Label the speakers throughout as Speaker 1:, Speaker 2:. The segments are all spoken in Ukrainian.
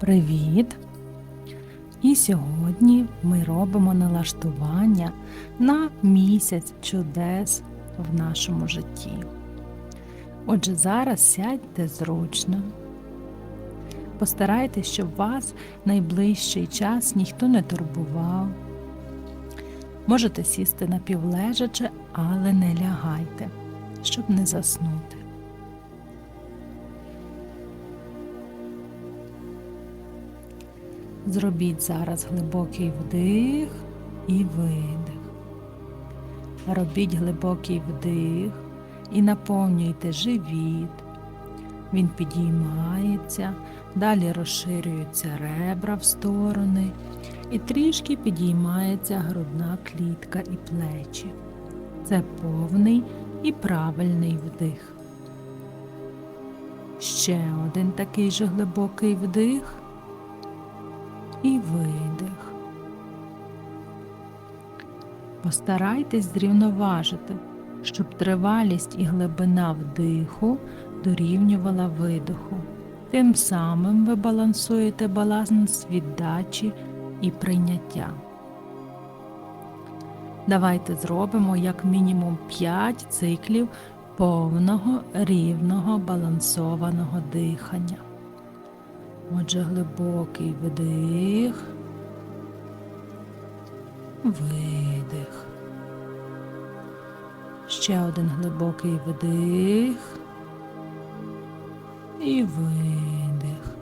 Speaker 1: Привіт! І сьогодні ми робимо налаштування на місяць чудес в нашому житті. Отже, зараз сядьте зручно. Постарайтесь, щоб вас найближчий час ніхто не турбував. Можете сісти напівлежачи, але не лягайте, щоб не заснути. Зробіть зараз глибокий вдих і видих. Робіть глибокий вдих і наповнюйте живіт. Він підіймається, далі розширюються ребра в сторони і трішки підіймається грудна клітка і плечі. Це повний і правильний вдих. Ще один такий же глибокий вдих і видих. Постарайтесь зрівноважити, щоб тривалість і глибина вдиху дорівнювала видиху. Тим самим ви балансуєте баланс віддачі і прийняття. Давайте зробимо як мінімум 5 циклів повного рівного балансованого дихання. Отже, глибокий вдих, видих. Ще один глибокий вдих і видих.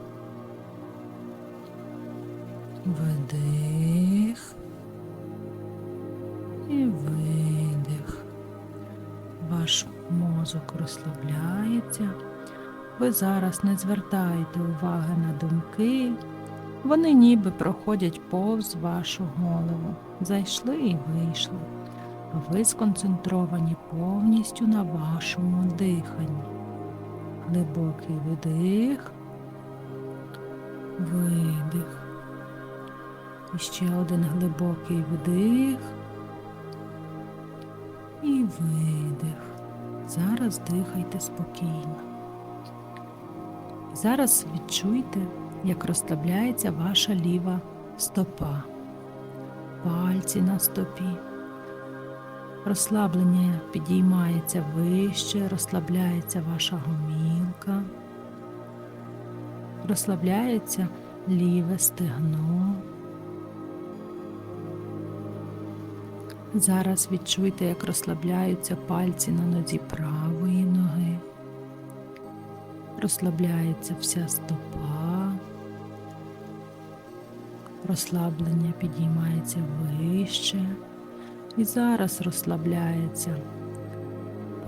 Speaker 1: Вдих і видих. Ваш мозок розслабляється. Ви зараз не звертаєте уваги на думки, вони ніби проходять повз вашу голову, зайшли і вийшли. Ви сконцентровані повністю на вашому диханні. Глибокий вдих, видих. І ще один глибокий вдих і видих. Зараз дихайте спокійно. Зараз відчуйте, як розслабляється ваша ліва стопа, пальці на стопі. Розслаблення підіймається вище, розслабляється ваша гомілка, розслабляється ліве стегно. Зараз відчуйте, як розслабляються пальці на нозі правої розслабляється вся стопа, розслаблення підіймається вище, і зараз розслабляється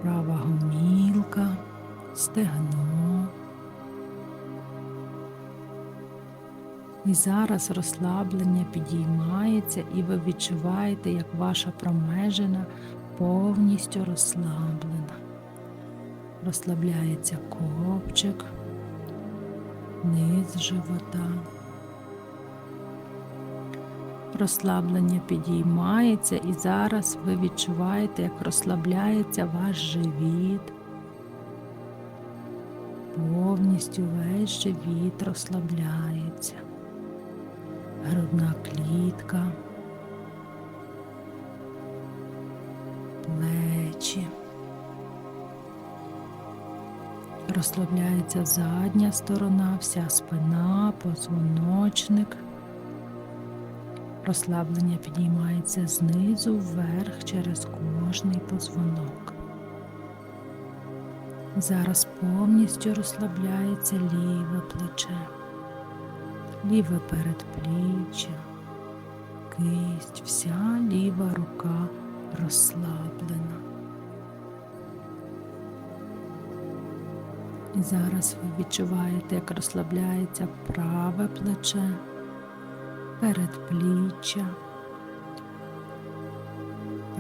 Speaker 1: права гомілка, стегно. І зараз розслаблення підіймається, і ви відчуваєте, як ваша промежина повністю розслаблена розслабляється копчик, низ живота. Розслаблення підіймається, і зараз ви відчуваєте, як розслабляється ваш живіт. Повністю весь живіт розслабляється, грудна клітка, плечі. Розслабляється задня сторона, вся спина, позвоночник. Розслаблення підіймається знизу вверх через кожний позвонок. Зараз повністю розслабляється ліве плече, ліве передпліччя, кисть, вся ліва рука розслаблена. І зараз ви відчуваєте, як розслабляється праве плече, передпліччя,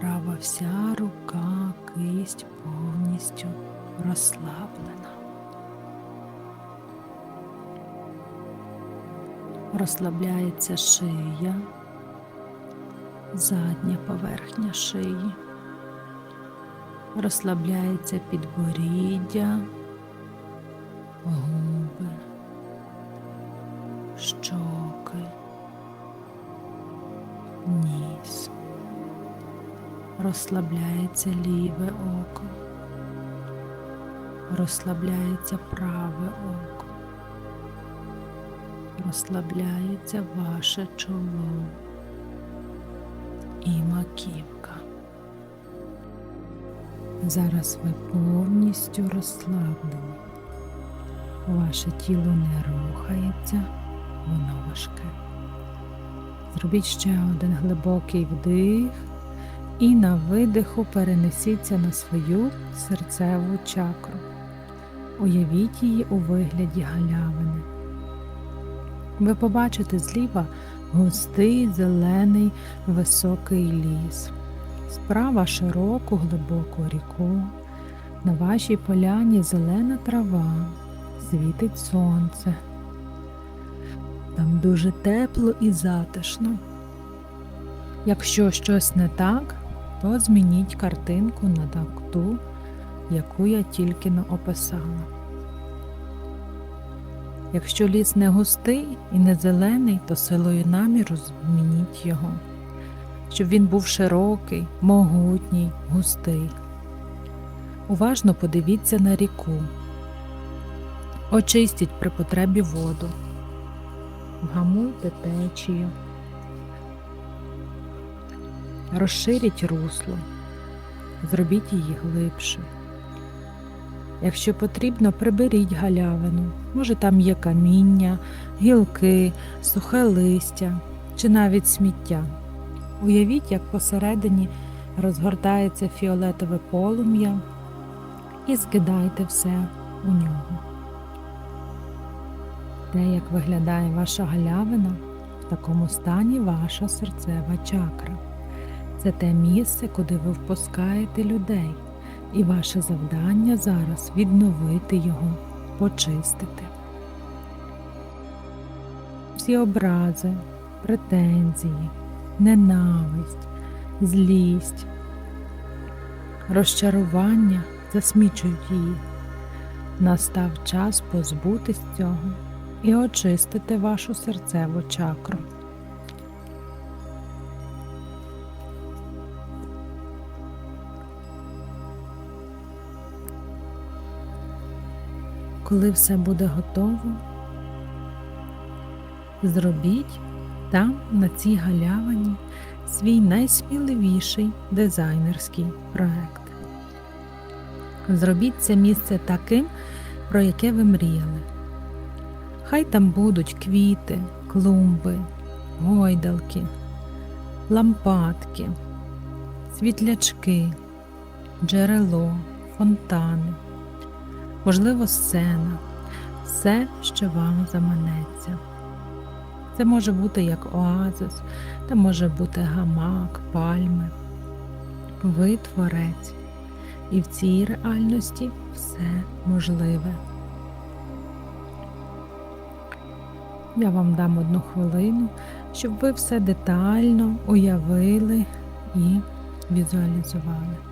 Speaker 1: права вся рука, кисть повністю розслаблена. Розслабляється шия, задня поверхня шиї, розслабляється підборіддя губи, щоки, ніс. Розслабляється ліве око, розслабляється праве око, розслабляється ваше чоло і маківка. Зараз ви повністю розслаблені. Ваше тіло не рухається, воно важке. Зробіть ще один глибокий вдих і на видиху перенесіться на свою серцеву чакру. Уявіть її у вигляді галявини. Ви побачите зліва густий зелений високий ліс, справа широку глибоку ріку. На вашій поляні зелена трава, світить сонце. Там дуже тепло і затишно. Якщо щось не так, то змініть картинку на ту, яку я тільки но описала. Якщо ліс не густий і не зелений, то силою наміру змініть його, щоб він був широкий, могутній, густий. Уважно подивіться на ріку. Очистіть при потребі воду. Вгамуйте течію. Розширіть русло. Зробіть її глибше. Якщо потрібно, приберіть галявину. Може там є каміння, гілки, сухе листя чи навіть сміття. Уявіть, як посередині розгортається фіолетове полум'я і скидайте все у нього. Те, як виглядає ваша галявина, в такому стані ваша серцева чакра. Це те місце, куди ви впускаєте людей, і ваше завдання зараз відновити його, почистити. Всі образи, претензії, ненависть, злість, розчарування засмічують її. Настав час позбутись цього і очистити вашу серцеву чакру. Коли все буде готово, зробіть там, на цій галявині, свій найсміливіший дизайнерський проект. Зробіть це місце таким, про яке ви мріяли. Хай там будуть квіти, клумби, гойдалки, лампадки, світлячки, джерело, фонтани, можливо, сцена, все, що вам заманеться. Це може бути як оазис, та може бути гамак, пальми. Ви творець, і в цій реальності все можливе. Я вам дам одну хвилину, щоб ви все детально уявили і візуалізували.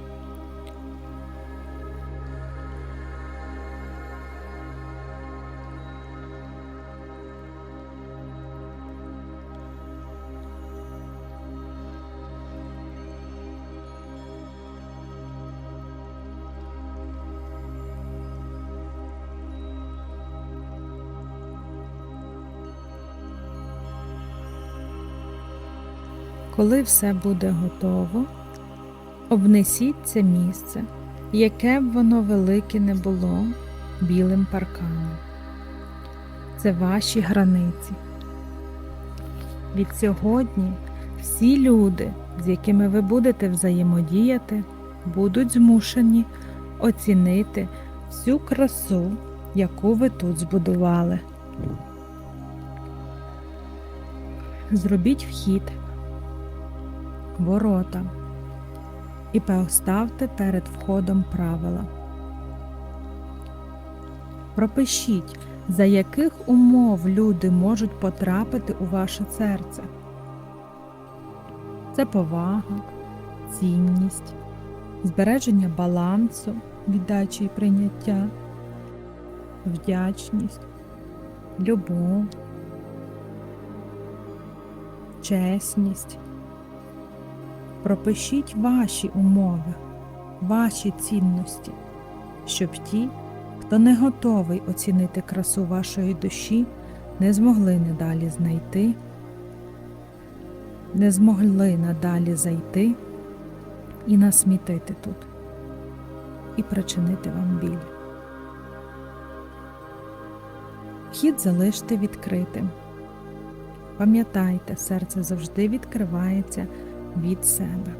Speaker 1: Коли все буде готово, обнесіть це місце, яке б воно велике не було, білим парканом. Це ваші границі. Від сьогодні всі люди, з якими ви будете взаємодіяти, будуть змушені оцінити всю красу, яку ви тут збудували. Зробіть вхід ворота і поставте перед входом правила. Пропишіть, за яких умов люди можуть потрапити у ваше серце. Це повага, цінність, збереження балансу, віддачі і прийняття, вдячність, любов, чесність. Пропишіть ваші умови, ваші цінності, щоб ті, хто не готовий оцінити красу вашої душі, не змогли надалі знайти, не змогли надалі зайти і насмітити тут, і причинити вам біль. Вхід залиште відкритим. Пам'ятайте, серце завжди відкривається від себе.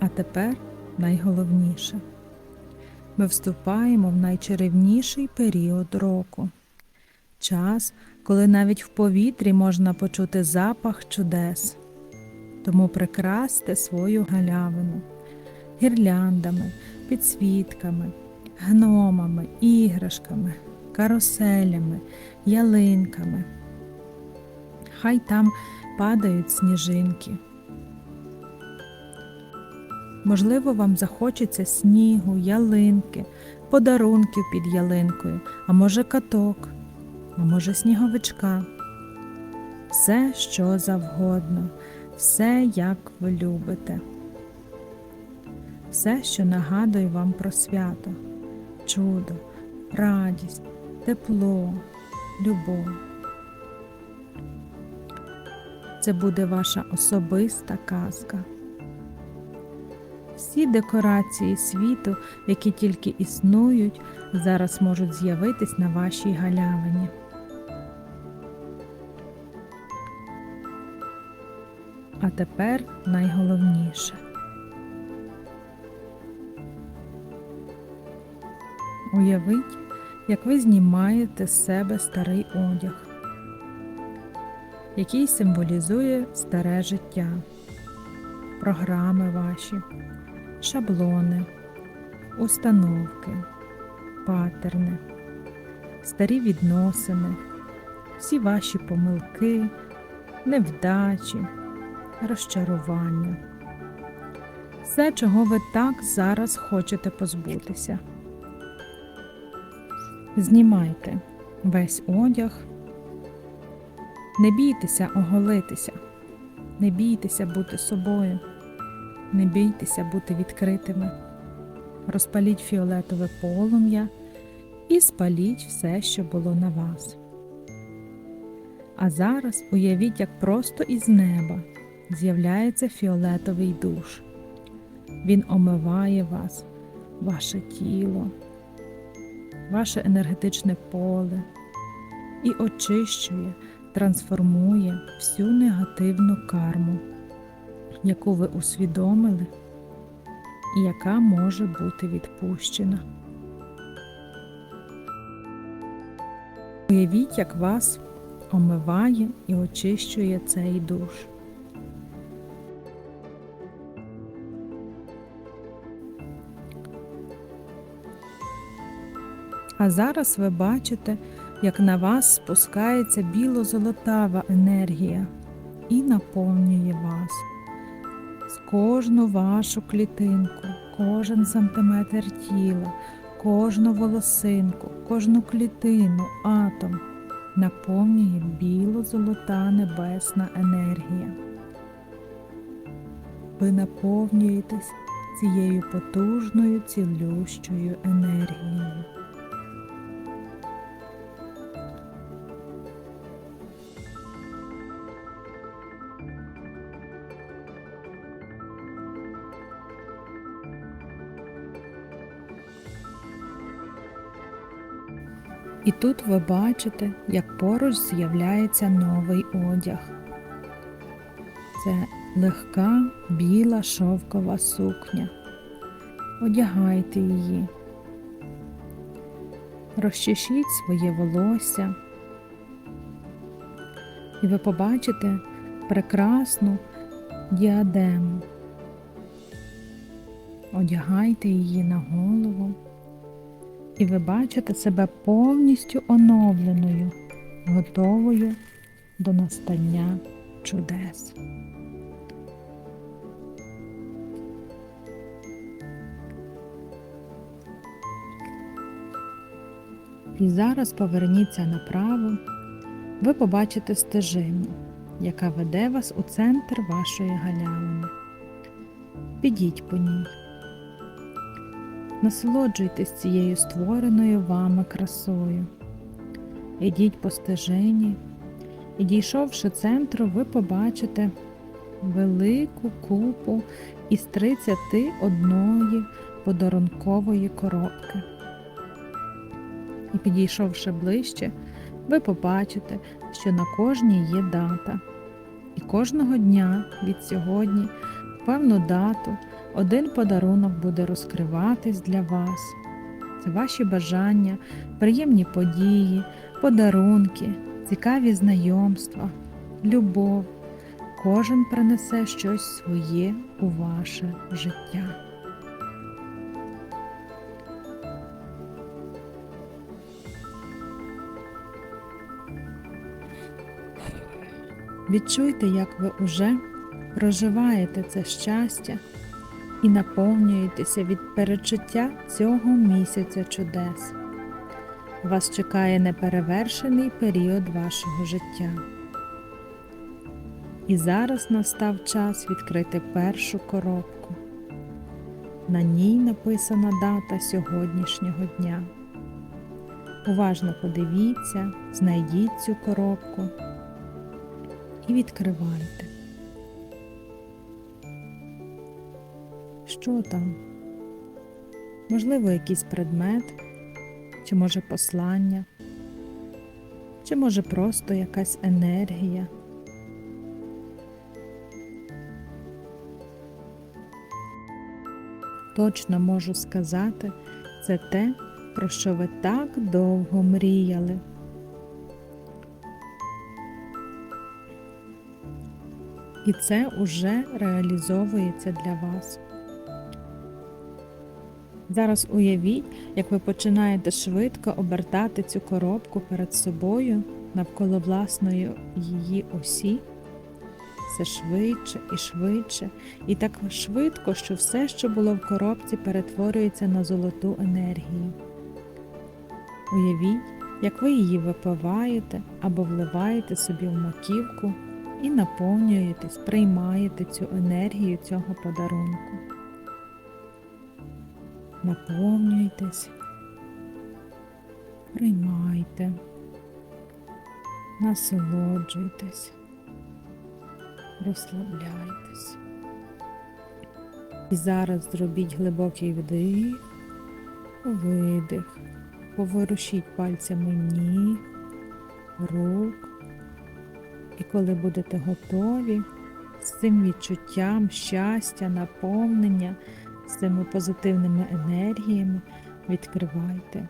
Speaker 1: А тепер найголовніше. Ми вступаємо в найчарівніший період року. Час, коли навіть в повітрі можна почути запах чудес. Тому прикрасьте свою галявину гірляндами, підсвітками, гномами, іграшками, каруселями, ялинками. Хай там падають сніжинки. Можливо, вам захочеться снігу, ялинки, подарунків під ялинкою, а може каток, а може сніговичка. Все, що завгодно, все, як ви любите. Все, що нагадує вам про свято, чудо, радість, тепло, любов. Це буде ваша особиста казка. Всі декорації світу, які тільки існують, зараз можуть з'явитись на вашій галявині. А тепер найголовніше. Уявіть, як ви знімаєте з себе старий одяг, який символізує старе життя, програми ваші, шаблони, установки, патерни, старі відносини, всі ваші помилки, невдачі, розчарування. Все, чого ви так зараз хочете позбутися. Знімайте весь одяг, не бійтеся оголитися, не бійтеся бути собою, не бійтеся бути відкритими. Розпаліть фіолетове полум'я і спаліть все, що було на вас. А зараз уявіть, як просто із неба з'являється фіолетовий душ. Він омиває вас, ваше тіло ваше енергетичне поле і очищує, трансформує всю негативну карму, яку ви усвідомили і яка може бути відпущена. Уявіть, як вас омиває і очищує цей душ. А зараз ви бачите, як на вас спускається біло-золотава енергія і наповнює вас. З кожну вашу клітинку, кожен сантиметр тіла, кожну волосинку, кожну клітину, атом наповнює біло-золота небесна енергія. Ви наповнюєтесь цією потужною цілющою енергією. І тут ви бачите, як поруч з'являється новий одяг. Це легка біла шовкова сукня. Одягайте її, розчешіть своє волосся, і ви побачите прекрасну діадему. Одягайте її на голову і ви бачите себе повністю оновленою, готовою до настання чудес. І зараз поверніться направо, ви побачите стежину, яка веде вас у центр вашої галявини. Підіть по ній. Насолоджуйтесь цією створеною вами красою. Ідіть по стежині, і дійшовши центру, ви побачите велику купу із 31 подарункової коробки. І підійшовши ближче, ви побачите, що на кожній є дата. І кожного дня від сьогодні, певну дату, один подарунок буде розкриватись для вас. Це ваші бажання, приємні події, подарунки, цікаві знайомства, любов. Кожен принесе щось своє у ваше життя. Відчуйте, як ви уже проживаєте це щастя і наповнюєтеся від перечуття цього місяця чудес. Вас чекає неперевершений період вашого життя. І зараз настав час відкрити першу коробку. На ній написана дата сьогоднішнього дня. Уважно подивіться, знайдіть цю коробку і відкривайте. Що там? Можливо, якийсь предмет, чи може послання, чи може просто якась енергія. Точно можу сказати, це те, про що ви так довго мріяли. І це уже реалізовується для вас. Зараз уявіть, як ви починаєте швидко обертати цю коробку перед собою навколо власної її осі. Все швидше і швидше, і так швидко, що все, що було в коробці, перетворюється на золоту енергію. Уявіть, як ви її випиваєте або вливаєте собі в маківку і наповнюєтесь, приймаєте цю енергію цього подарунку. Наповнюйтесь, приймайте, насолоджуйтесь, розслабляйтесь. І зараз зробіть глибокий вдих, видих, поворушіть пальцями ніг, рук. І коли будете готові з цим відчуттям щастя, наповнення, цими позитивними енергіями, відкривайте